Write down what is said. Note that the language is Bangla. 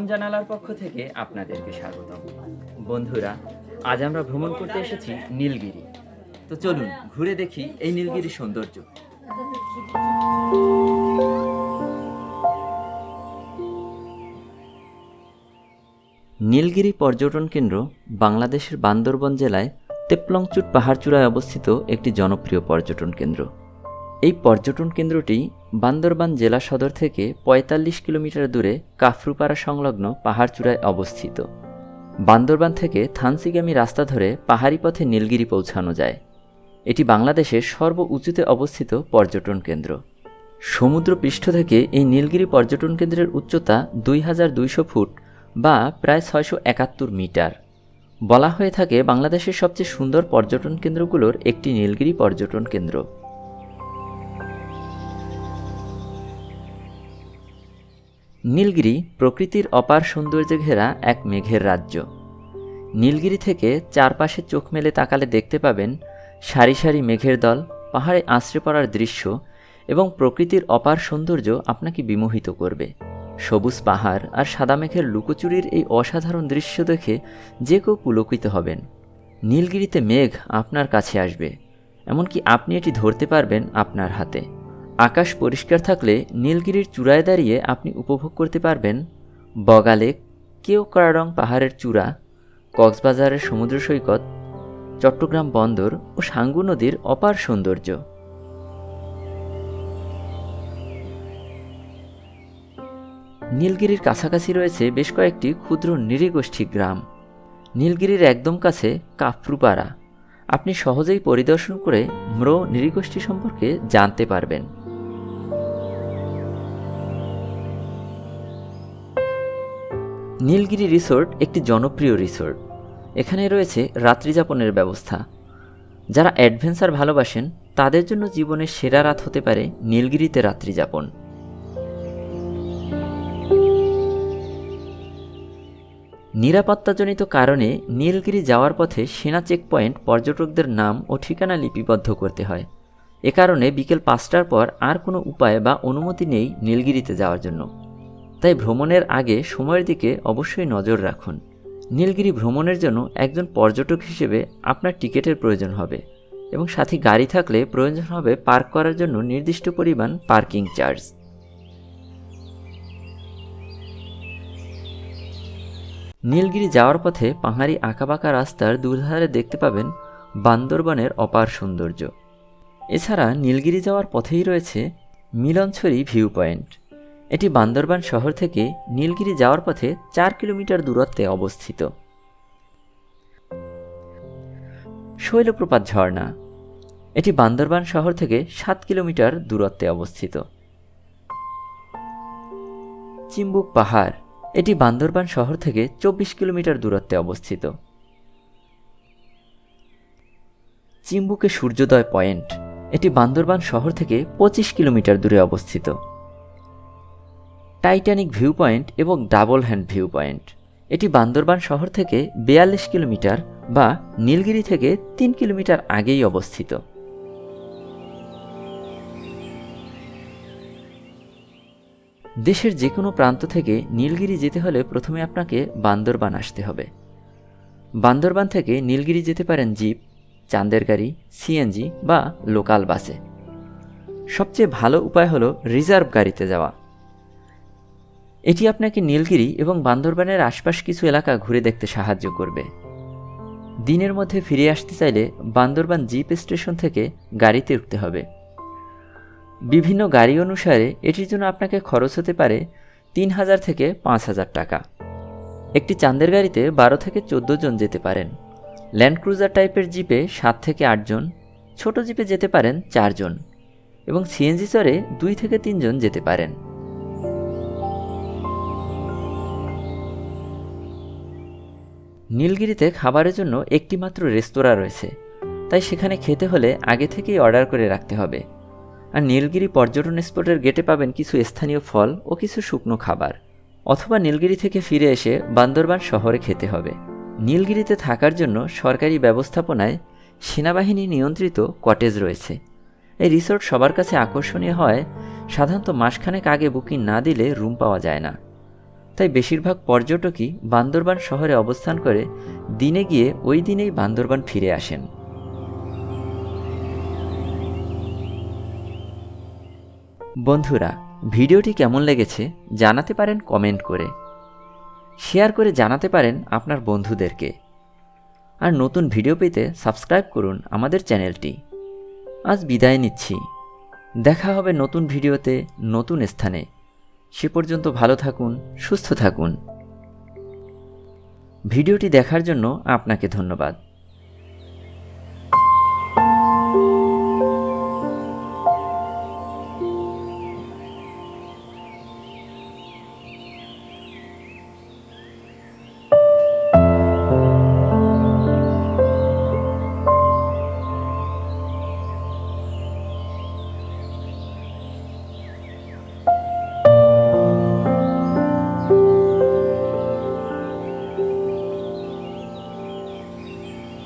ভ্রমণ জানালার পক্ষ থেকে আপনাদেরকে স্বাগতম। বন্ধুরা, আজ আমরা ভ্রমণ করতে এসেছি নীলগিরি। তো চলুন, ঘুরে দেখি এই নীলগিরির সৌন্দর্য। নীলগিরি পর্যটন কেন্দ্র বাংলাদেশের বান্দরবন জেলায় তেপলংচুট পাহাড়চূড়ায় অবস্থিত একটি জনপ্রিয় পর্যটন কেন্দ্র। এই পর্যটন কেন্দ্রটি বান্দরবান জেলা সদর থেকে ৪৫ কিলোমিটার দূরে কাফরুপাড়া সংলগ্ন পাহাড়চূড়ায় অবস্থিত। বান্দরবান থেকে থানসিগামী রাস্তা ধরে পাহাড়ি পথে নীলগিরি পৌঁছানো যায়। এটি বাংলাদেশের সর্ব উঁচুতে অবস্থিত পর্যটন কেন্দ্র। সমুদ্র পৃষ্ঠ থেকে এই নীলগিরি পর্যটন কেন্দ্রের উচ্চতা দুই হাজার দুইশো ফুট বা প্রায় ছয়শো একাত্তর মিটার। বলা হয়ে থাকে বাংলাদেশের সবচেয়ে সুন্দর পর্যটন কেন্দ্রগুলোর একটি নীলগিরি পর্যটন কেন্দ্র। নীলগিরি প্রকৃতির অপার সৌন্দর্যে ঘেরা এক মেঘের রাজ্য। নীলগিরি থেকে চারপাশে চোখ মেলে তাকালে দেখতে পাবেন সারি সারি মেঘের দল, পাহাড়ে আশ্রে পড়ার দৃশ্য এবং প্রকৃতির অপার সৌন্দর্য আপনাকে বিমোহিত করবে। সবুজ পাহাড় আর সাদা মেঘের লুকোচুরির এই অসাধারণ দৃশ্য দেখে যে কেউ পুলকিত হবেন। নীলগিরিতে মেঘ আপনার কাছে আসবে, এমনকি আপনি এটি ধরতে পারবেন আপনার হাতে। আকাশ পরিষ্কার থাকলে নীলগিরির চূড়ায় দাঁড়িয়ে আপনি উপভোগ করতে পারবেন বগালেক কেওকারং পাহাড়ের চূড়া, কক্সবাজারের সমুদ্র সৈকত, চট্টগ্রাম বন্দর ও সাঙ্গু নদীর অপার সৌন্দর্য। নীলগিরির কাছাকাছি রয়েছে বেশ কয়েকটি ক্ষুদ্র নৃগোষ্ঠী গ্রাম। নীলগিরির একদম কাছে কাফরুপাড়া। আপনি সহজেই পরিদর্শন করে ম্র নৃগোষ্ঠী সম্পর্কে জানতে পারবেন। নীলগিরি রিসোর্ট একটি জনপ্রিয় রিসোর্ট। এখানে রয়েছে রাত্রিযাপনের ব্যবস্থা। যারা অ্যাডভেঞ্চার ভালোবাসেন, তাদের জন্য জীবনের সেরা রাত হতে পারে নীলগিরিতে রাত্রিযাপন। নিরাপত্তাজনিত কারণে নীলগিরি যাওয়ার পথে সেনা চেকপয়েন্ট পর্যটকদের নাম ও ঠিকানা লিপিবদ্ধ করতে হয়। এ কারণে বিকেল পাঁচটার পর আর কোনো উপায় বা অনুমতি নেই নীলগিরিতে যাওয়ার জন্য। তাই ভ্রমণের আগে সময়ের দিকে অবশ্যই নজর রাখুন। নীলগিরি ভ্রমণের জন্য একজন পর্যটক হিসেবে আপনার টিকিটের প্রয়োজন হবে এবং সাথে গাড়ি থাকলে প্রয়োজন হবে পার্ক করার জন্য নির্দিষ্ট পরিমাণ পার্কিং চার্জ। নীলগিরি যাওয়ার পথে পাহাড়ি আঁকাবাঁকা রাস্তার দুধারে দেখতে পাবেন বান্দরবনের অপার সৌন্দর্য। এছাড়া নীলগিরি যাওয়ার পথেই রয়েছে মিলনছড়ি ভিউ পয়েন্ট এটি বান্দরবান শহর থেকে নীলগিরি যাওয়ার পথে চার কিলোমিটার দূরত্বে অবস্থিত। শৈলপ্রপাত ঝর্ণা। এটি বান্দরবান শহর থেকে সাত কিলোমিটার দূরত্বে অবস্থিত। চিম্বুক পাহাড়। এটি বান্দরবান শহর থেকে চব্বিশ কিলোমিটার দূরত্বে অবস্থিত। চিম্বুকে সূর্যোদয় পয়েন্ট। এটি বান্দরবান শহর থেকে পঁচিশ কিলোমিটার দূরে অবস্থিত। টাইটানিক ভিউ পয়েন্ট এবং ডাবল হ্যান্ড ভিউ পয়েন্ট এটি বান্দরবান শহর থেকে বিয়াল্লিশ কিলোমিটার বা নীলগিরি থেকে তিন কিলোমিটার আগেই অবস্থিত। দেশের যে কোনো প্রান্ত থেকে নীলগিরি যেতে হলে প্রথমে আপনাকে বান্দরবান আসতে হবে। বান্দরবান থেকে নীলগিরি যেতে পারেন জিপ, চাঁদের গাড়ি, সিএনজি বা লোকাল বাসে। সবচেয়ে ভালো উপায় হলো রিজার্ভ গাড়িতে যাওয়া। এটি আপনাকে নীলগিরি এবং বান্দরবানের আশপাশ কিছু এলাকা ঘুরে দেখতে সাহায্য করবে। দিনের মধ্যে ফিরে আসতে চাইলে বান্দরবান জিপ স্টেশন থেকে গাড়িতে উঠতে হবে। বিভিন্ন গাড়ি অনুসারে এটির জন্য আপনাকে খরচ হতে পারে তিন হাজার থেকে পাঁচ হাজার টাকা। একটি চাঁদের গাড়িতে বারো থেকে চোদ্দ জন যেতে পারেন। ল্যান্ড ক্রুজার টাইপের জিপে সাত থেকে আটজন ছোট জিপে যেতে পারেন চারজন এবং সিএনজি চরে দুই থেকে তিনজন যেতে পারেন। নীলগিরিতে খাবারের জন্য একটি মাত্র রেস্তোরাঁ রয়েছে। তাই সেখানে খেতে হলে আগে থেকেই অর্ডার করে রাখতে হবে। আর নীলগিরি পর্যটন স্পটের গেটে পাবেন কিছু স্থানীয় ফল ও কিছু শুকনো খাবার। অথবা নীলগিরি থেকে ফিরে এসে বান্দরবান শহরে খেতে হবে। নীলগিরিতে থাকার জন্য সরকারি ব্যবস্থাপনায় সেনাবাহিনী নিয়ন্ত্রিত কটেজ রয়েছে। এই রিসোর্ট সবার কাছে আকর্ষণীয় হয়, সাধারণত মাসখানেক আগে বুকিং না দিলে রুম পাওয়া যায় না। তাই বেশিরভাগ পর্যটকই বান্দরবান শহরে অবস্থান করে দিনে গিয়ে ওই দিনেই বান্দরবান ফিরে আসেন। বন্ধুরা, ভিডিওটি কেমন লেগেছে জানাতে পারেন কমেন্ট করে। শেয়ার করে জানাতে পারেন আপনার বন্ধুদেরকে। আর নতুন ভিডিও পেতে সাবস্ক্রাইব করুন আমাদের চ্যানেলটি। আজ বিদায় নিচ্ছি। দেখা হবে নতুন ভিডিওতে নতুন স্থানে। সে পর্যন্ত ভালো থাকুন সুস্থ থাকুন। ভিডিওটি দেখার জন্য আপনাকে ধন্যবাদ।